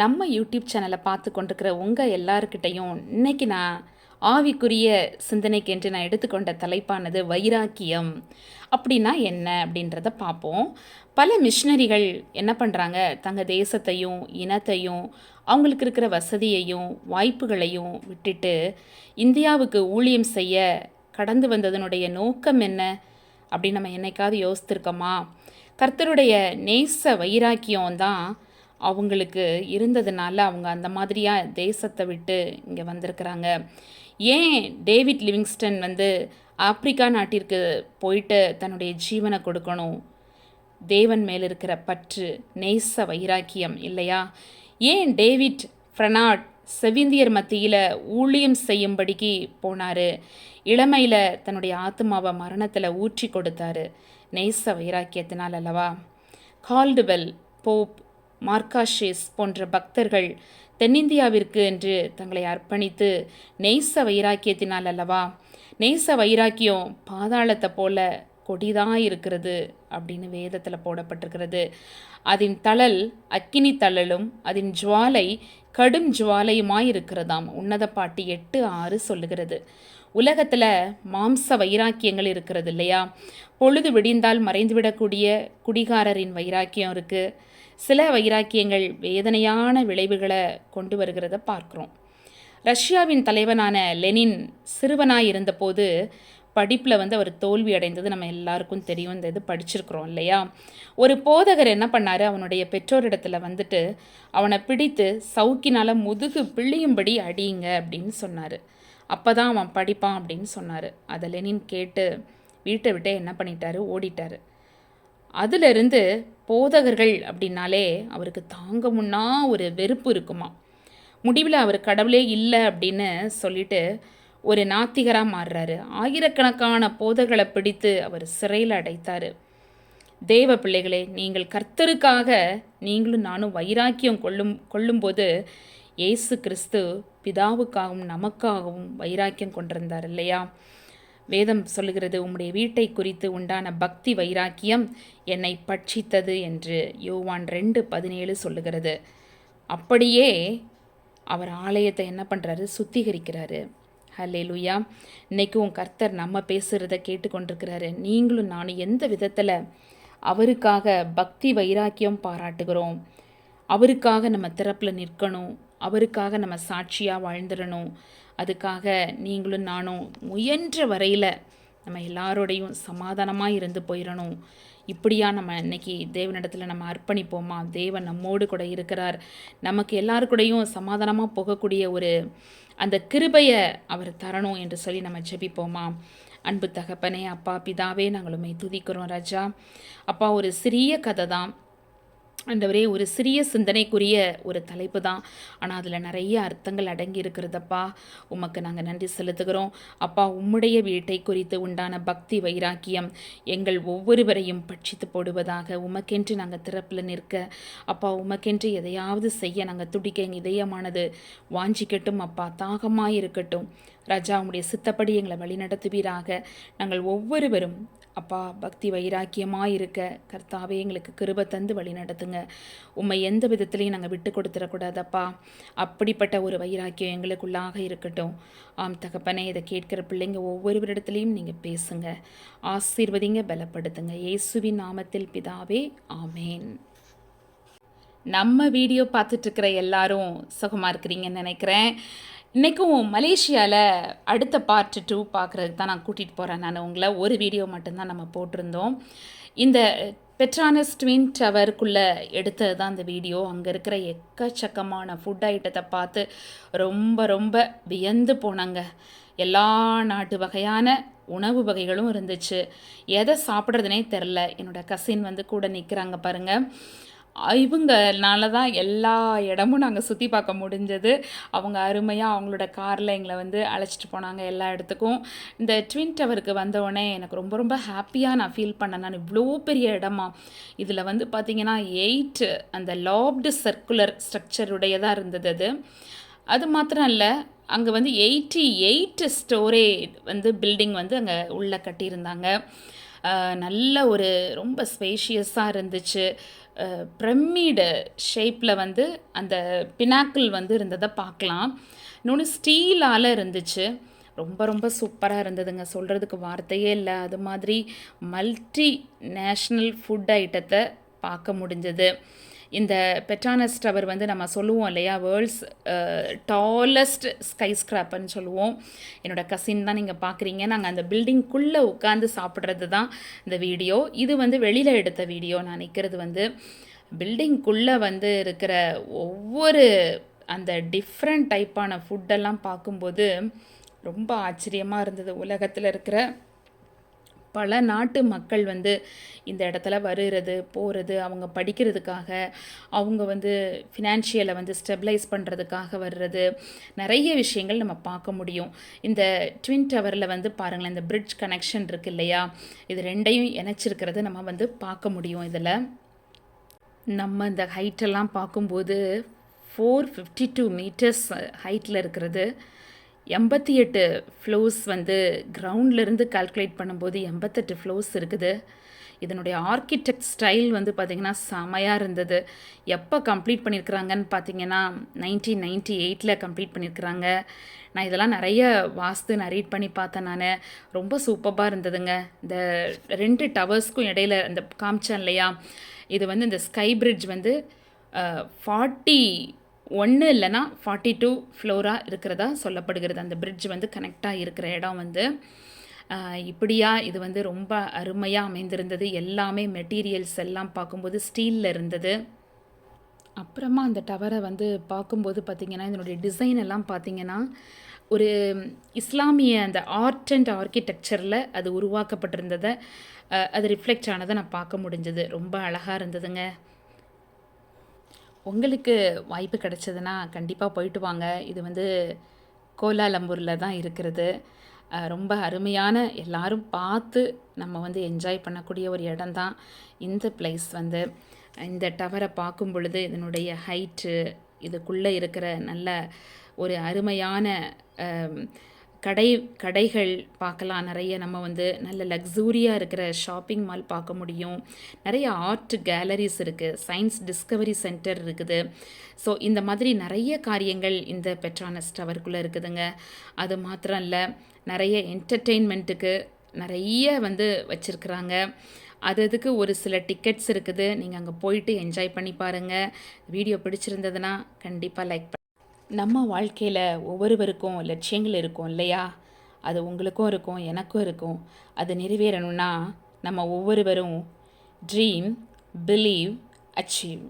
நம்ம யூடியூப் சேனலை பார்த்து கொண்டிருக்கிற உங்கள் எல்லாருக்கிட்டையும் இன்னைக்கு நான் ஆவிக்குரிய சிந்தனைக்கென்று நான் எடுத்துக்கொண்ட தலைப்பானது வைராக்கியம். அப்படின்னா என்ன? அப்படின்றத பார்ப்போம். பல மிஷினரிகள் என்ன பண்ணுறாங்க தங்கள் தேசத்தையும் இனத்தையும் அவங்களுக்கு இருக்கிற வசதியையும் வாய்ப்புகளையும் விட்டுட்டு இந்தியாவுக்கு ஊழியம் செய்ய கடந்து வந்ததனுடைய நோக்கம் என்ன? அப்படின்னு நம்ம என்னைக்காவது யோசித்திருக்கோமா? கர்த்தருடைய நேச வைராக்கியம் தான் அவங்களுக்கு இருந்ததுனால அவங்க அந்த மாதிரியாக தேசத்தை விட்டு இங்கே வந்திருக்கிறாங்க. ஏன் டேவிட் லிவிங்ஸ்டன் வந்து ஆப்பிரிக்கா நாட்டிற்கு போயிட்டு தன்னுடைய ஜீவனை கொடுக்கணும்? தேவன் மேல் இருக்கிற பற்று நேச வைராக்கியம் இல்லையா? ஏன் டேவிட் ஃப்ரனாட் செவிந்தியர் மத்தியில் ஊழியம் செய்யும்படிக்கு போனார்? இளமையில் தன்னுடைய ஆத்மாவை மரணத்தில் ஊற்றி கொடுத்தாரு. நேச வைராக்கியத்தினால் அல்லவா? கால்டுவெல் போப் மார்க்காஷேஸ் போன்ற பக்தர்கள் தென்னிந்தியாவிற்கு என்று தங்களை அர்ப்பணித்து நெய்ச வைராக்கியத்தினால் அல்லவா? நெய்ச வைராக்கியம் பாதாளத்தை போல கொடிதான் இருக்கிறது அப்படின்னு வேதத்தில் போடப்பட்டிருக்கிறது. அதன் தழல் அக்கினி தழலும் அதன் ஜுவாலை கடும் ஜுவாலையுமாய் இருக்கிறதாம் உன்னத பாட்டு எட்டு ஆறு சொல்லுகிறது. உலகத்தில் மாம்ச வைராக்கியங்கள் இருக்கிறது இல்லையா? பொழுது விடிந்தால் மறைந்துவிடக்கூடிய குடிகாரரின் வைராக்கியம் இருக்குது சில வைராக்கியங்கள் வேதனையான விளைவுகளை கொண்டு வருகிறத பார்க்குறோம். ரஷ்யாவின் தலைவனான லெனின் சிறுவனாய் இருந்தபோது படிப்பில் வந்து அவர் தோல்வி அடைந்தது நம்ம எல்லாருக்கும் தெரியும். இந்த இது படிச்சிருக்கிறோம் இல்லையா? ஒரு போதகர் என்ன பண்ணார்? அவனுடைய பெற்றோரிடத்துல வந்துட்டு அவனை பிடித்து சவுக்கினால் முதுகு பிழியும்படி அடியுங்க அப்படின்னு சொன்னார். அப்போ தான் அவன் படிப்பான் அப்படின்னு சொன்னார். அதை லெனின் கேட்டு வீட்டை விட்டு என்ன பண்ணிட்டாரு? ஓடிட்டார். அதிலிருந்து போதகர்கள் அப்படின்னாலே அவருக்கு தாங்க முன்னா ஒரு வெறுப்பு இருக்குமா? முடிவில் அவர் கடவுளே இல்லை அப்படின்னு சொல்லிட்டு ஒரு நாத்திகராக மாறுறாரு. ஆயிரக்கணக்கான போதர்களை பிடித்து அவர் சிறையில் அடைத்தார். தேவ பிள்ளைகளே நீங்கள் கர்த்தருக்காக நீங்களும் நானும் வைராக்கியம் கொள்ளும் கொள்ளும்போது இயேசு கிறிஸ்து பிதாவுக்காகவும் நமக்காகவும் வைராக்கியம் கொண்டிருந்தார் இல்லையா? வேதம் சொல்லுகிறது உம்முடைய வீட்டை குறித்து உண்டான பக்தி வைராக்கியம் என்னை பட்சித்தது என்று யோவான் ரெண்டு பதினேழு சொல்லுகிறது. அப்படியே அவர் ஆலயத்தை என்ன பண்ணுறாரு சுத்திகரிக்கிறாரு. ஹலே லுயா இன்றைக்கும் கர்த்தர் நம்ம பேசுகிறத கேட்டுக்கொண்டிருக்கிறாரு. நீங்களும் நானும் எந்த விதத்தில் அவருக்காக பக்தி வைராக்கியம் பாராட்டுகிறோம்? அவருக்காக நம்ம திறப்பில் நிற்கணும்? அவருக்காக நம்ம சாட்சியாக வாழ்ந்துடணும். அதுக்காக நீங்களும் நானும் முயன்ற வரையில் நம்ம எல்லாரோடையும் சமாதானமாக இருந்து போயிடணும். இப்படியா நம்ம இன்னைக்கு தேவனிடத்தில் நம்ம அர்ப்பணிப்போமா? தேவன் நம்மோடு கூட இருக்கிறார். நமக்கு எல்லாருக்கூடையும் சமாதானமாக போகக்கூடிய ஒரு அந்த கிருபையை அவர் தரணும் என்று சொல்லி நம்ம ஜெபிப்போமா? அன்பு தகப்பனே அப்பா பிதாவே நாங்கள் உண்மை துதிக்கிறோம் ராஜா. அப்பா ஒரு சிறிய கதை தான் ஆண்டவரே ஒரு சிறிய சிந்தனைக்குரிய ஒரு தலைப்பு தான் ஆனால் அதில் நிறைய அர்த்தங்கள் அடங்கி இருக்கிறதப்பா. உமக்கு நாங்கள் நன்றி செலுத்துகிறோம். அப்பா உம்முடைய வீட்டை குறித்து உண்டான பக்தி வைராக்கியம் எங்கள் ஒவ்வொருவரையும் பட்சித்து போடுவதாக உமக்கென்று நாங்கள் திறப்பில் நிற்க அப்பா உமக்கென்று எதையாவது செய்ய நாங்கள் துடிக்க எங்கள் இதயமானது வாஞ்சிக்கட்டும் அப்பா தாகமாக இருக்கட்டும் ராஜா உங்களுடைய சித்தப்படி எங்களை வழிநடத்துவீராக. நாங்கள் ஒவ்வொருவரும் அப்பா பக்தி வைராக்கியமாக இருக்க கர்த்தாவே எங்களுக்கு கிருபை தந்து வழி நடத்துங்க. உம்மை எந்த விதத்துலையும் நாங்கள் விட்டு கொடுத்துடக்கூடாதப்பா. அப்படிப்பட்ட ஒரு வைராக்கியம் எங்களுக்குள்ளாக இருக்கட்டும். ஆம் தகப்பனே இதை கேட்கிற பிள்ளைங்க ஒவ்வொருவரிடத்துலையும் நீங்கள் பேசுங்க. ஆசீர்வதிங்க பலப்படுத்துங்க. இயேசுவின் நாமத்தில் பிதாவே ஆமேன். நம்ம வீடியோ பார்த்துட்ருக்கிற எல்லாரும் சுகமாக இருக்கிறீங்கன்னு நினைக்கிறேன். இன்றைக்கும் மலேசியாவில் அடுத்த பார்ட் டூ பார்க்குறதுக்கு தான் நான் கூட்டிகிட்டு போகிறேன் நான் உங்களை ஒரு வீடியோ மட்டும்தான் நம்ம போட்டிருந்தோம். இந்த பெட்ரானஸ் ட்வின் டவருக்குள்ளே எடுத்தது தான் இந்த வீடியோ அங்கே இருக்கிற எக்கச்சக்கமான ஃபுட் ஐட்டத்தை பார்த்து ரொம்ப ரொம்ப வியந்து போனாங்க. எல்லா நாட்டு வகையான உணவு வகைகளும் இருந்துச்சு. எதை சாப்பிட்றதுனே தெரில என்னோடய கசின் வந்து கூட நிற்கிறாங்க பாருங்கள் இவங்கனால தான் எல்லா இடமும் நாங்கள் சுற்றி பார்க்க முடிஞ்சது. அவங்க அருமையாக அவங்களோட காரில் எங்களை வந்து அழைச்சிட்டு போனாங்க எல்லா இடத்துக்கும். இந்த ட்வின் டவருக்கு வந்தவுடனே எனக்கு ரொம்ப ரொம்ப ஹாப்பியாக நான் ஃபீல் பண்ணேன். நான் இவ்வளோ பெரிய இடமா. இதில் வந்து பார்த்திங்கன்னா எயிட் அந்த லாப்டு சர்க்குலர் ஸ்ட்ரக்சருடையதாக இருந்தது அது. அது மாத்திரம் இல்லை அங்கே வந்து எயிட்டி எயிட் ஸ்டோரே வந்து பில்டிங் வந்து அங்கே உள்ளே கட்டியிருந்தாங்க. நல்ல ஒரு ரொம்ப ஸ்பேஷியஸாக இருந்துச்சு. பிரமிடு ஷேப்பில் வந்து அந்த பினாக்கிள் வந்து இருந்ததை பார்க்கலாம். இன்னொன்று ஸ்டீலால் இருந்துச்சு. ரொம்ப ரொம்ப சூப்பராக இருந்ததுங்க. சொல்கிறதுக்கு வார்த்தையே இல்லை. அது மாதிரி மல்டி நேஷ்னல் ஃபுட் ஐட்டத்தை பார்க்க முடிஞ்சது. இந்த பெட்ரானஸ் டவர் வந்து நம்ம சொல்லுவோம் இல்லையா? வேர்ல்ட்ஸ் டாலஸ்ட் ஸ்கை ஸ்கிராப்பர்னு சொல்லுவோம். என்னோட கசின் தான் நீங்கள் பார்க்குறீங்க நாங்கள் அந்த பில்டிங்குள்ளே உட்காந்து சாப்பிட்றது தான் இந்த வீடியோ இது வந்து வெளியில் எடுத்த வீடியோ நான் நிற்கிறது வந்து பில்டிங்குள்ளே வந்து இருக்கிற ஒவ்வொரு அந்த டிஃப்ரெண்ட் டைப்பான ஃபுட்டெல்லாம் பார்க்கும்போது ரொம்ப ஆச்சரியமாக இருந்தது உலகத்தில் இருக்கிற பல நாட்டு மக்கள் வந்து இந்த இடத்துல வருகிறது போகிறது அவங்க படிக்கிறதுக்காக அவங்க வந்து ஃபினான்ஷியலை வந்து ஸ்டெபிளைஸ் பண்ணுறதுக்காக வர்றது. நிறைய விஷயங்கள் நம்ம பார்க்க முடியும். இந்த ட்வின் டவரில் வந்து பாருங்களேன் இந்த பிரிட்ஜ் கனெக்ஷன் இருக்கு இல்லையா? இது ரெண்டையும் இணைச்சிருக்கிறது நம்ம வந்து பார்க்க முடியும் இதில். நம்ம இந்த ஹைட்டெல்லாம் பார்க்கும்போது ஃபோர் ஃபிஃப்டி டூ மீட்டர்ஸ் ஹைட்டில் இருக்கிறது. எண்பத்தி எட்டு ஃப்ளோஸ் வந்து கிரவுண்ட்லேருந்து கால்குலேட் பண்ணும்போது எண்பத்தெட்டு ஃப்ளோஸ் இருக்குது. இதனுடைய ஆர்கிடெக்ட் ஸ்டைல் வந்து பார்த்திங்கன்னா செமையாக இருந்தது. எப்போ கம்ப்ளீட் பண்ணியிருக்கிறாங்கன்னு பார்த்தீங்கன்னா நைன்டீன் நைன்டி எயிட்டில் கம்ப்ளீட் பண்ணியிருக்கிறாங்க நான் இதெல்லாம் நிறைய வாஸ்து ரீட் பண்ணி பார்த்தேன் நான். ரொம்ப சூப்பராக இருந்ததுங்க. இந்த ரெண்டு டவர்ஸ்க்கும் இடையில இந்த காமிச்சேன் இல்லையா இது வந்து இந்த ஸ்கை பிரிட்ஜ் வந்து ஃபார்ட்டி ஒன்று இல்லைன்னா ஃபார்ட்டி டூ ஃப்ளோராக இருக்கிறதா சொல்லப்படுகிறது. அந்த பிரிட்ஜ் வந்து கனெக்டாக இருக்கிற இடம் வந்து. இப்படியா இது வந்து ரொம்ப அருமையாக அமைந்திருந்தது. எல்லாமே மெட்டீரியல்ஸ் எல்லாம் பார்க்கும்போது ஸ்டீலில் இருந்தது. அப்புறமா அந்த டவரை வந்து பார்க்கும்போது பார்த்திங்கன்னா இதனுடைய டிசைன் எல்லாம் பார்த்தீங்கன்னா ஒரு இஸ்லாமிய அந்த ஆர்ட் அண்ட் ஆர்கிடெக்சரில் அது உருவாக்கப்பட்டிருந்ததை அது ரிஃப்ளெக்ட் ஆனதை நான் பார்க்க முடிஞ்சது. ரொம்ப அழகாக இருந்ததுங்க. உங்களுக்கு வாய்ப்பு கிடைச்சதுன்னா கண்டிப்பாக போயிட்டு வாங்க. இது வந்து கோலாலம்பூரில் தான் இருக்கிறது. ரொம்ப அருமையான எல்லாரும் பார்த்து நம்ம வந்து என்ஜாய் பண்ணக்கூடிய ஒரு இடம்தான் இந்த பிளேஸ் வந்து. இந்த டவரை பார்க்கும் பொழுது இதனுடைய ஹைட்டு இதுக்குள்ளே இருக்கிற நல்ல ஒரு அருமையான கடை கடைகள் பார்க்கலாம். நிறைய நம்ம வந்து நல்ல லக்ஸூரியாக இருக்கிற ஷாப்பிங் மால் பார்க்க முடியும். நிறைய ஆர்ட் கேலரிஸ் இருக்குது சயின்ஸ் டிஸ்கவரி சென்டர் இருக்குது. ஸோ இந்த மாதிரி நிறைய காரியங்கள் இந்த பெட்ரானஸ் டவருக்குள்ளே இருக்குதுங்க. அது மாத்திரம் இல்லை நிறைய என்டர்டெயின்மெண்ட்டுக்கு நிறைய வந்து வச்சுருக்குறாங்க. அது அதுக்கு ஒரு சில டிக்கெட்ஸ் இருக்குது. நீங்கள் அங்கே போயிட்டு என்ஜாய் பண்ணி பாருங்கள் வீடியோ பிடிச்சிருந்ததுன்னா கண்டிப்பாக லைக் பண்ண நம்ம வாழ்க்கையில் ஒவ்வொருவருக்கும் லட்சியங்கள் இருக்கும் இல்லையா? அது உங்களுக்கும் இருக்கும் எனக்கும் இருக்கும். அது நிறைவேறணும்னா நம்ம ஒவ்வொருவரும் ட்ரீம் பிலீவ் அச்சீவ்